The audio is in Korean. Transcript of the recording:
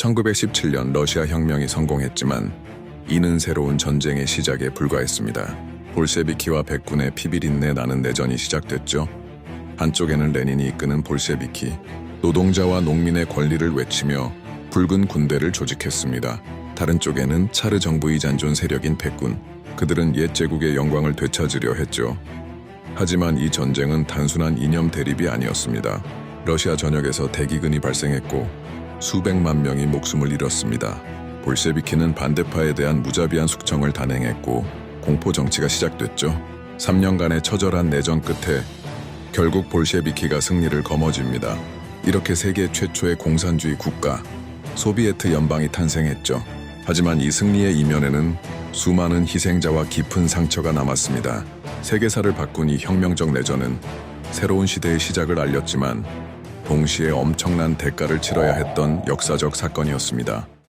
1917년 러시아 혁명이 성공했지만 이는 새로운 전쟁의 시작에 불과했습니다. 볼셰비키와 백군의 피비린내 나는 내전이 시작됐죠. 한쪽에는 레닌이 이끄는 볼셰비키, 노동자와 농민의 권리를 외치며 붉은 군대를 조직했습니다. 다른 쪽에는 차르 정부의 잔존 세력인 백군, 그들은 옛 제국의 영광을 되찾으려 했죠. 하지만 이 전쟁은 단순한 이념 대립이 아니었습니다. 러시아 전역에서 대기근이 발생했고 수백만 명이 목숨을 잃었습니다. 볼셰비키는 반대파에 대한 무자비한 숙청을 단행했고 공포 정치가 시작됐죠. 3년간의 처절한 내전 끝에 결국 볼셰비키가 승리를 거머쥡니다. 이렇게 세계 최초의 공산주의 국가 소비에트 연방이 탄생했죠. 하지만 이 승리의 이면에는 수많은 희생자와 깊은 상처가 남았습니다. 세계사를 바꾼 이 혁명적 내전은 새로운 시대의 시작을 알렸지만 동시에 엄청난 대가를 치러야 했던 역사적 사건이었습니다.